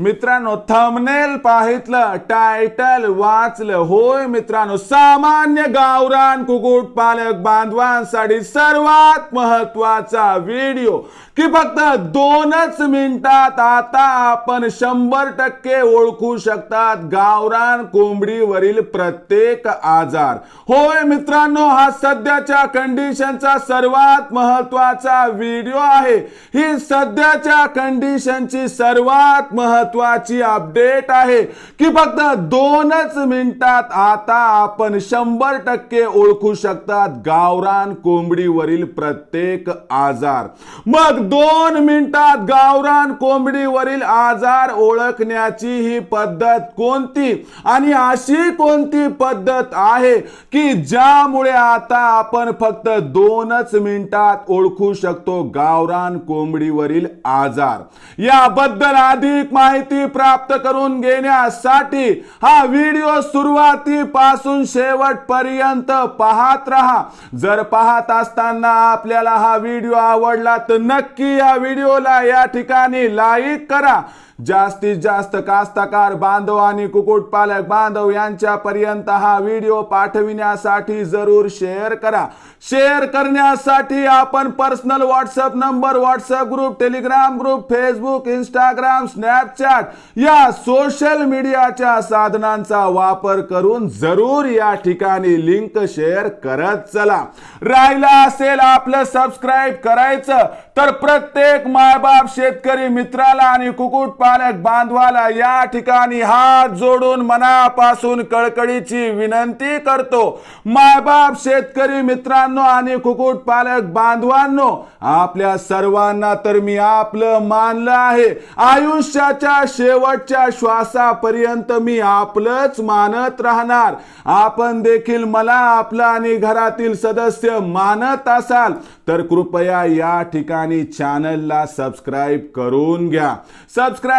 मित्रांनो thumbnail पाहितलं title वाचलं. होय मित्रांनो सामान्य गावरान कुकुट पालक बांधवांसाठी सर्वात महत्त्वाचा व्हिडिओ की फक्त दोनच मिनिटात आता आपण शंभर टक्के ओळखू शकतात गावरान कोंबडीवरील प्रत्येक आजार. होय मित्रांनो हा सध्याच्या कंडिशनचा सर्वात महत्त्वाचा व्हिडिओ आहे. ही सध्याच्या कंडिशनची सर्वात महत्वाची अपडेट आहे की फक्त दोनच मिनिटात आता आपण शंभर टक्के ओळखू शकतात गावरान कोंबडीवरील प्रत्येक आजार. मग दोन मिनिटात गावरान कोंबडीवरील आजार ओळखण्याची ही पद्धत कोणती? आणि अशी कोणती पद्धत आहे की ज्यामुळे आता आपण फक्त दोनच मिनिटात ओळखू शकतो गावरान कोंबडीवरील आजार? याबद्दल अधिक माहिती प्राप्त करून घेण्यासाठी हा व्हिडिओ सुरुवातीपासून शेवटपर्यंत पाहत राहा. जर पाहत असताना आपल्याला हा व्हिडिओ आवडला तर नक्की या व्हिडिओला या ठिकाणी लाईक करा. जास्तीत जास्त कास्तकार बांधव आणि कुक्कुटपालक बांधव यांच्यापर्यंत हा व्हिडिओ पाठविण्यासाठी जरूर शेअर करा. शेअर करण्यासाठी आपण personal WhatsApp number WhatsApp group Telegram group Facebook Instagram Snapchat या सोशल मीडियाच्या साधनांचा वापर करून जरूर या ठिकाणी लिंक शेअर करत चला. राहिला असेल आपलं सबस्क्राईब करायचं तर प्रत्येक मायबाप शेतकरी मित्राला आणि कुकुट पालक बांधवाला या ठिकाणी हात जोडून मनापासून कळकळीची विनंती करतो. मायबाप शेतकरी मित्रांनो आणि कुकुट पालक बांधवांनो आपल्या सर्वांना तर मी आपलं मानलं आहे. आयुष्याच्या शेवटच्या श्वासापर्यंत मी आपलंच मानत राहणार. आपण देखील मला आपलं आणि घरातील सदस्य मानत असाल तर कृपया या ठिकाणी चॅनलला सबस्क्राईब करून घ्या. सबस्क्राईब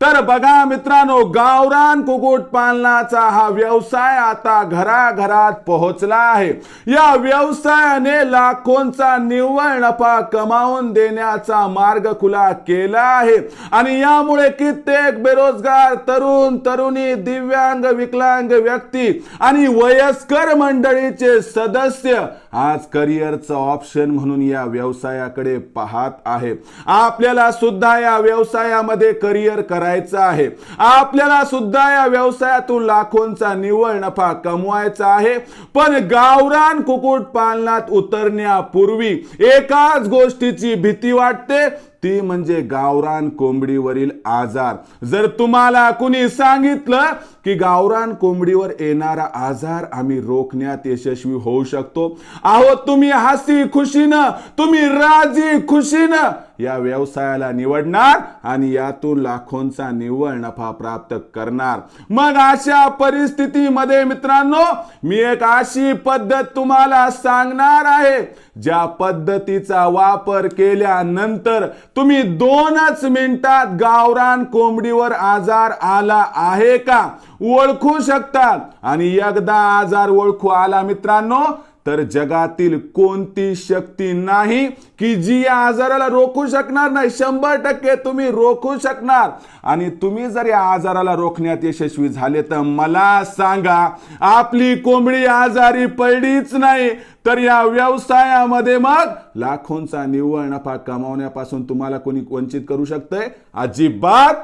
तर बघा मित्रांनो गावरान कुकुट पालनाचा हा व्यवसाय आता घराघरात पोहोचला आहे. या व्यवसायाने लाखोंचा निव्वळ नफा कमावून देण्याचा मार्ग खुला केला आहे. आणि यामुळे कित्येक बेरोजगार तरुण तरुणी दिव्यांग विकलांग व्यक्ती आणि वयस्कर मंडळीचे सदस्य आज करिअरचं ऑप्शन म्हणून या व्यवसायाकडे पाहत आहे. आपल्याला सुद्धा या व्यवसायामध्ये करिअर करायचं आहे. आपल्याला सुद्धा या व्यवसायातून लाखोंचा निव्वळ नफा कमवायचा आहे. पण गावरान कुकुट पालनात उतरण्यापूर्वी एकाच गोष्टीची भीती वाटते. ती म्हणजे गावरान कोंबडीवरील आजार. जर तुम्हाला कुणी सांगितलं की गावरान कोंबडीवर येणारा आजार आम्ही रोखण्यात यशस्वी होऊ शकतो आहो तुम्ही हसी खुशीनं तुम्ही राजी खुशीनं या व्यवसायाला निवडणार आणि यातून लाखोंचा निव्वळ नफा प्राप्त करणार. मग अशा परिस्थितीमध्ये मित्रांनो मी एक अशी पद्धत तुम्हाला सांगणार आहे. ज्या पद्धतीचा वापर केल्यानंतर तुम्ही दोनच मिनिटात गावरान कोंबडीवर आजार आला आहे का? ओळखू शकतात. आणि एकदा आजार ओळखू आला मित्रांनो तर जगातील कोणती शक्ती नाही की जी या आजाराला रोखू शकणार नाही? शंभर टक्के तुम्ही रोखू शकणार. आणि तुम्ही जर या आजाराला रोखण्यात यशस्वी झाले तर मला सांगा आपली कोंबडी आजारी पडलीच नाही तर या व्यवसायामध्ये मग लाखोंचा निव्वळ नफा कमावण्यापासून तुम्हाला कोणी वंचित करू शकतंय? अजिबात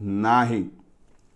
नाही.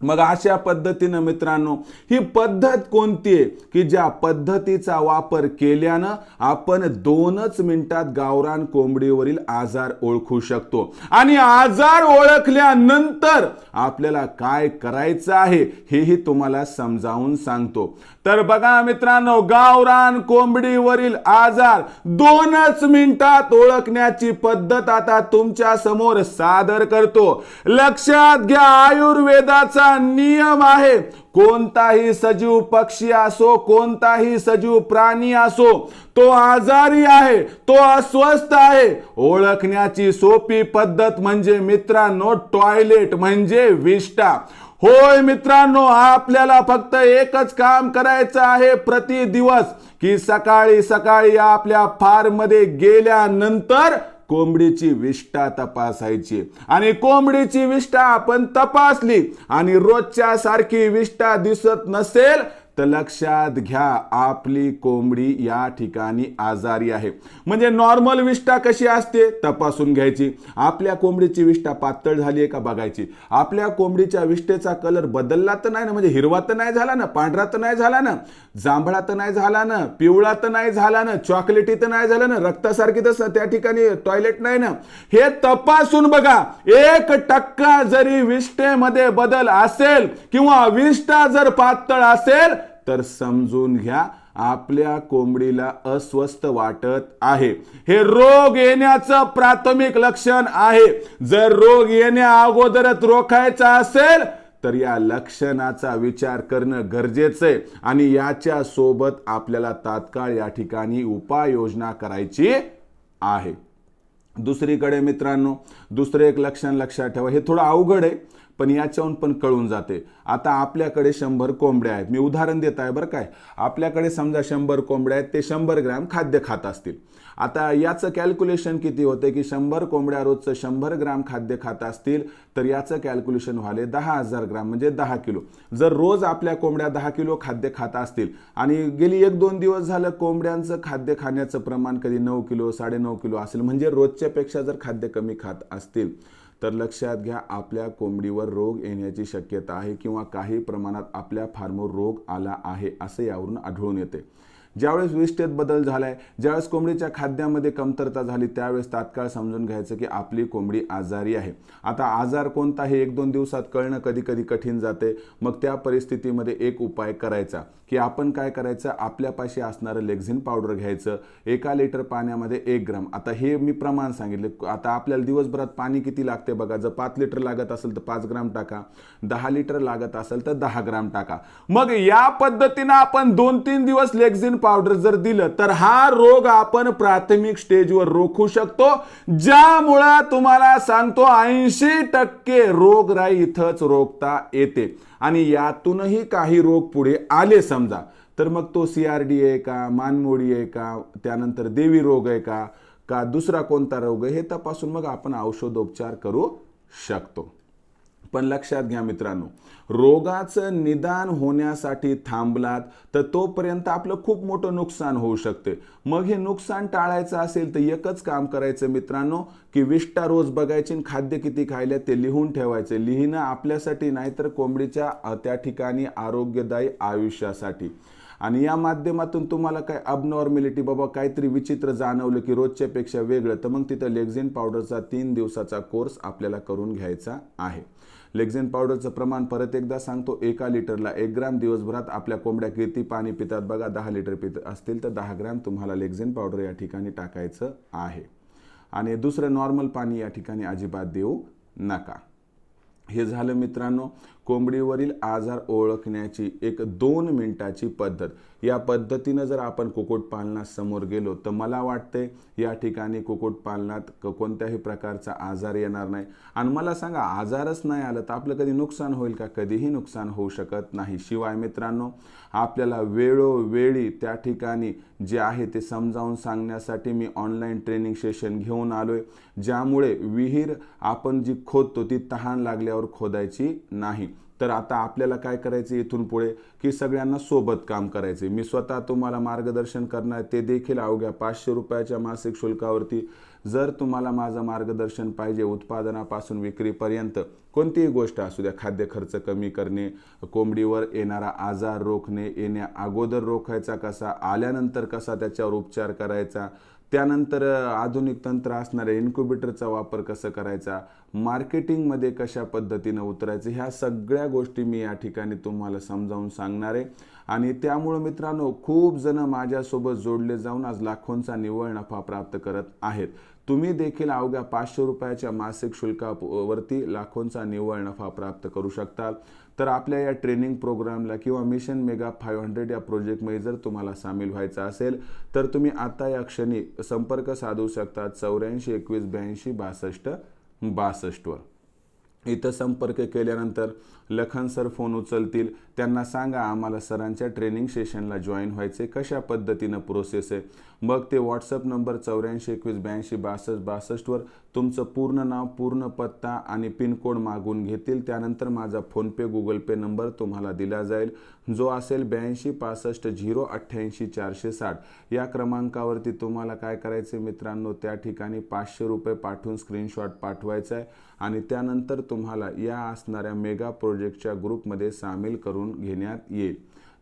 मग अशा पद्धतीनं मित्रांनो ही पद्धत कोणती आहे? की ज्या पद्धतीचा वापर केल्यानं आपण दोनच मिनिटात गावरान कोंबडीवरील आजार ओळखू शकतो. आणि आजार ओळखल्यानंतर आपल्याला काय करायचं आहे हेही तुम्हाला समजावून सांगतो. तर बघा मित्रांनो गावरान कोंबडीवरील आजार दोनच मिनिटात ओळखण्याची पद्धत आता तुमच्यासमोर सादर करतो. लक्षात घ्या आयुर्वेदाचा नियम आहे. कोणताही सजीव पक्षी असो कोणताही सजीव प्राणी असो तो आजारी आहे तो अस्वस्थ आहे. ओळखण्याची सोपी पद्धत म्हणजे मित्रांनो टॉयलेट म्हणजे विष्टा होय मित्रांनो आपल्याला फक्त एकच काम करायचं आहे प्रति दिवस की सकाळी सकाळी आपल्या फार्ममध्ये गेल्यानंतर कोंबडीची विष्ठा तपासायची. आणि कोंबडीची विष्ठा आपण तपासली आणि रोजच्या सारखी विष्ठा दिसत नसेल तर लक्षात घ्या आपली कोंबडी या ठिकाणी आजारी आहे. म्हणजे नॉर्मल विष्ठा कशी असते? तपासून घ्यायची. आपल्या कोंबडीची विष्ठा पातळ झाली आहे का बघायची. आपल्या कोंबडीच्या विष्ठेचा कलर बदलला तर नाही ना? म्हणजे हिरवा तर नाही झाला ना? पांढरा तर नाही झाला ना? जांभळा तर नाही झाला ना? पिवळा तर नाही झाला ना? चॉकलेटी तर नाही झालं ना? रक्तासारखी तर त्या ठिकाणी टॉयलेट नाही ना? हे तपासून बघा. एक टक्का जरी विष्ठेमध्ये बदल असेल किंवा विष्ठा जर पातळ असेल तर समजून घ्या आपल्या कोंबडीला अस्वस्थ वाटत आहे. हे रोग येण्याचं प्राथमिक लक्षण आहे. जर रोग येण्या अगोदरच रोखायचा असेल तर या लक्षणाचा विचार करणं गरजेचं आहे आणि याच्या सोबत आपल्याला तात्काळ या ठिकाणी उपाययोजना करायची आहे. दुसरीकडे मित्रांनो दुसरं एक लक्षण लक्षात ठेवा. हे थोडं अवघड आहे. पण याच्याहून पण कळून जाते. आता आपल्याकडे शंभर कोंबड्या आहेत. मी उदाहरण देत आहे बरं काय. आपल्याकडे समजा शंभर कोंबड्या आहेत ते शंभर ग्रॅम खाद्य खात असतील. आता याचं कॅल्क्युलेशन किती होते की शंभर कोंबड्या रोजचं शंभर ग्राम खाद्य खात असतील तर याचं कॅल्क्युलेशन व्हाले दहा हजार ग्राम म्हणजे दहा किलो. जर रोज आपल्या कोंबड्या दहा किलो खाद्य खात असतील आणि गेली एक दोन दिवस झालं कोंबड्यांचं खाद्य खाण्याचं प्रमाण कधी नऊ किलो साडेनऊ किलो असेल म्हणजे रोजच्या पेक्षा जर खाद्य कमी खात असतील तर लक्षात घ्या आपल्या कोंबडीवर रोग येण्याची शक्यता आहे किंवा काही प्रमाणात आपल्या फार्मवर रोग आला आहे असं यावरून आढळून येते. ज्यावेळेस विष्ठेत बदल झालाय ज्यावेळेस कोंबडीच्या खाद्यामध्ये कमतरता झाली त्यावेळेस तात्काळ समजून घ्यायचं की आपली कोंबडी आजारी आहे. आता आजार कोणता हे एक दोन दिवसात कळणं कधी कधी कठीण जाते. मग त्या परिस्थितीमध्ये एक उपाय करायचा की आपण काय करायचं? आपल्यापाशी असणारं लेक्झिन पावडर घ्यायचं. एका लिटर पाण्यामध्ये एक ग्राम. आता हे मी प्रमाण सांगितले. आता आपल्याला दिवसभरात पाणी किती लागते बघा. जर पाच लिटर लागत असेल तर पाच ग्राम टाका. दहा लिटर लागत असेल तर दहा ग्राम टाका. मग या पद्धतीनं आपण दोन तीन दिवस लेक्झिन पावडर जर दिलं तर हा रोग आपण प्राथमिक स्टेजवर रोखू शकतो. ज्यामुळं तुम्हाला सांगतो ऐंशी टक्के रोगराई इथंच रोखता येते. आणि यातूनही काही रोग पुढे आले समजा. तर मग तो सी आर डी आहे का मानमोडी आहे का त्यानंतर देवी रोग आहे का का दुसरा कोणता रोग आहे हे तपासून मग आपण औषधोपचार करू शकतो. पण लक्षात घ्या मित्रांनो रोगाचं निदान होण्यासाठी थांबलात तर तोपर्यंत आपलं खूप मोठं नुकसान होऊ शकते. मग हे नुकसान टाळायचं असेल तर एकच काम करायचं मित्रांनो की विष्टा रोज बघायची आणि खाद्य किती खायले ते लिहून ठेवायचे. लिहिणं आपल्यासाठी नाही तर कोंबडीच्या त्या ठिकाणी आरोग्यदायी आयुष्यासाठी. आणि या माध्यमातून तुम्हाला काय अबनॉर्मॅलिटी बाबा काहीतरी विचित्र जाणवलं की रोजच्या पेक्षा वेगळं तर मग तिथं लेक्झिन पावडरचा तीन दिवसाचा कोर्स आपल्याला करून घ्यायचा आहे. लेक्झिन पावडरचं प्रमाण परत एकदा सांगतो एका लिटरला एक ग्राम दिवसभरात आपल्या कोंबड्या किती पाणी पितात. बघा दहा लिटर पित असतील तर दहा ग्रॅम तुम्हाला लेक्झिन पावडर या ठिकाणी टाकायचं आहे. आणि दुसरं नॉर्मल पाणी या ठिकाणी अजिबात देऊ नका. हे झालं मित्रांनो. कोंबडीवरील आजार ओळखण्याची एक दोन मिनिटाची पद्धत. या पद्धतीनं जर आपण कुक्कुटपालनासमोर गेलो तर मला वाटते या ठिकाणी कुक्कुटपालनात क कोणत्याही प्रकारचा आजार येणार नाही. आणि मला सांगा आजारच नाही आलं तर आपलं कधी नुकसान होईल का? कधीही नुकसान होऊ शकत नाही. शिवाय मित्रांनो आपल्याला वेळोवेळी त्या ठिकाणी जे आहे ते समजावून सांगण्यासाठी मी ऑनलाईन ट्रेनिंग सेशन घेऊन आलो आहे ज्यामुळे विहीर आपण जी खोदतो ती तहान लागल्यावर खोदायची नाही. तर आता आपल्याला काय करायचं इथून पुढे? की सगळ्यांना सोबत काम करायचे. मी स्वतः तुम्हाला मार्गदर्शन करणार ते देखील अवघ्या पाचशे रुपयाच्या मासिक शुल्कावरती. जर तुम्हाला माझं मार्गदर्शन पाहिजे उत्पादनापासून विक्रीपर्यंत कोणतीही गोष्ट असू द्या खाद्य खर्च कमी करणे कोंबडीवर येणारा आजार रोखणे येण्या अगोदर रोखायचा कसा आल्यानंतर कसा त्याच्यावर उपचार करायचा त्यानंतर आधुनिक तंत्र असणाऱ्या इन्क्युबेटरचा वापर कसा करायचा मार्केटिंगमध्ये कशा पद्धतीनं उतरायचं ह्या सगळ्या गोष्टी मी या ठिकाणी तुम्हाला समजावून सांगणार आहे. आणि त्यामुळं मित्रांनो खूप जण माझ्यासोबत जोडले जाऊन आज लाखोंचा निव्वळ नफा प्राप्त करत आहेत. तुम्ही देखील अवघ्या पाचशे रुपयाच्या मासिक शुल्कावरती लाखोंचा निव्वळ नफा प्राप्त करू शकता तर आपल्या या ट्रेनिंग प्रोग्रामला किंवा मिशन मेगा फाईव्ह हंड्रेड या प्रोजेक्टमध्ये जर तुम्हाला सामील व्हायचं असेल तर तुम्ही आता या क्षणी संपर्क साधू शकता चौऱ्याऐंशी एकवीस ब्याऐंशी बासष्ट बासष्टवर. इथं संपर्क केल्यानंतर लखन सर फोन उचलतील. त्यांना सांगा आम्हाला सरांच्या ट्रेनिंग सेशनला जॉईन व्हायचे कशा पद्धतीनं प्रोसेस आहे? मग ते व्हॉट्सअप नंबर चौऱ्याऐंशी एकवीस ब्याऐंशी बासष्ट बासष्टवर तुमचं पूर्ण नाव पूर्ण पत्ता आणि पिनकोड मागून घेतील. त्यानंतर माझा फोनपे गुगल पे नंबर तुम्हाला दिला जाईल. जो असेल ब्याऐंशी पासष्ट झिरो अठ्ठ्याऐंशी चारशे साठ. या क्रमांकावरती तुम्हाला काय करायचे मित्रांनो? त्या ठिकाणी पाचशे रुपये पाठवून स्क्रीनशॉट पाठवायचा आहे. आणि त्यानंतर तुम्हाला या असणाऱ्या मेगा प्रोजेक्टच्या ग्रुपमध्ये सामील करून घेण्यात येईल.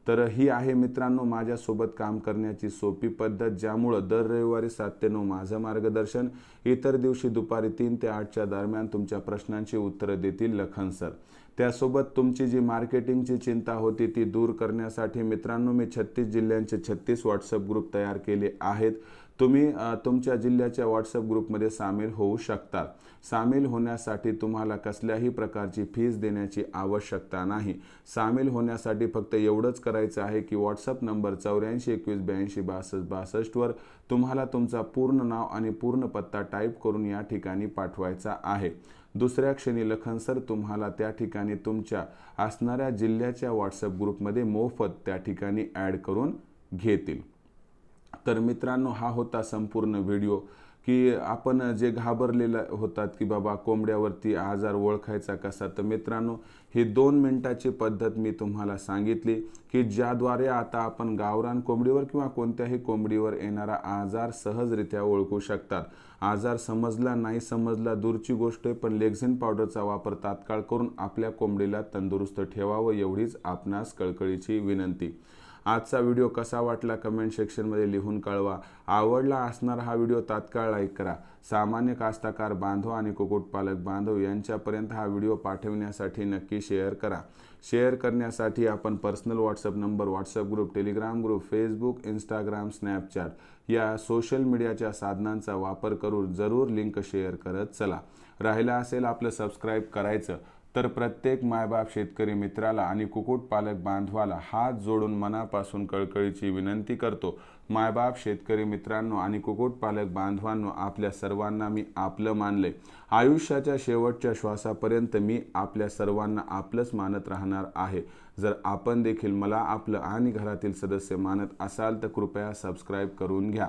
तर ही आहे मित्रांनो माझ्यासोबत काम करण्याची सोपी पद्धत ज्यामुळं दर रविवारी सात ते नऊ माझं मार्गदर्शन इतर दिवशी दुपारी तीन ते आठच्या दरम्यान तुमच्या प्रश्नांची उत्तरं देतील लखन सर. त्यासोबत तुमची जी मार्केटिंगची चिंता होती ती दूर करण्यासाठी मित्रांनो मी छत्तीस जिल्ह्यांचे छत्तीस व्हॉट्सअप ग्रुप तयार केले आहेत. तुम्ही तुमच्या जिल्ह्याच्या व्हॉट्सअप ग्रुपमध्ये सामील होऊ शकता. सामील होण्यासाठी तुम्हाला कसल्याही प्रकारची फीस देण्याची आवश्यकता नाही. सामील होण्यासाठी फक्त एवढंच करायचं आहे की व्हॉट्सअप नंबर चौऱ्याऐंशी एकवीस ब्याऐंशी बासष्ट बासष्टवर तुम्हाला तुमचा पूर्ण नाव आणि पूर्ण पत्ता टाईप करून या ठिकाणी पाठवायचा आहे. दुसऱ्या क्षणी लखनसर तुम्हाला त्या ठिकाणी तुमच्या असणाऱ्या जिल्ह्याच्या व्हॉट्सअप ग्रुपमध्ये मोफत त्या ठिकाणी ॲड करून घेतील. तर मित्रांनो हा होता संपूर्ण व्हिडिओ की आपण जे घाबरलेलं होतात की बाबा कोंबड्यावरती आजार ओळखायचा कसा. तर मित्रांनो ही दोन मिनटाची पद्धत मी तुम्हाला सांगितली की ज्याद्वारे आता आपण गावरान कोंबडीवर किंवा कोणत्याही कोंबडीवर येणारा आजार सहजरित्या ओळखू शकतात. आजार समजला नाही समजला दूरची गोष्ट आहे पण लेक्झिन पावडरचा वापर तात्काळ करून आपल्या कोंबडीला तंदुरुस्त ठेवावं एवढीच आपणास कळकळीची विनंती. आजचा व्हिडिओ कसा वाटला कमेंट सेक्शनमध्ये लिहून कळवा. आवडला असणारा हा व्हिडिओ तात्काळ लाईक करा. सामान्य कास्ताकार बांधव आणि कुक्कुटपालक बांधव यांच्यापर्यंत हा व्हिडिओ पाठवण्यासाठी नक्की शेअर करा. शेअर करण्यासाठी आपण personal WhatsApp number WhatsApp group Telegram group Facebook Instagram Snapchat या सोशल मीडियाच्या साधनांचा वापर करून जरूर लिंक शेअर करत चला. राहिला असेल आपलं सबस्क्राईब करायचं. तर प्रत्येक मायबाप शेतकरी मित्राला आणि कुक्कुटपालक बांधवाला हात जोडून मनापासून कळकळीची विनंती करतो. मायबाप शेतकरी मित्रांनो आणि कुक्कुटपालक बांधवांनो आपल्या सर्वांना मी आपलं मानले आयुष्याच्या शेवटच्या श्वासापर्यंत मी आपल्या सर्वांना आपलंच मानत राहणार आहे. जर आपण देखील मला आपलं आणि घरातील सदस्य मानत असाल तर कृपया सबस्क्राईब करून घ्या.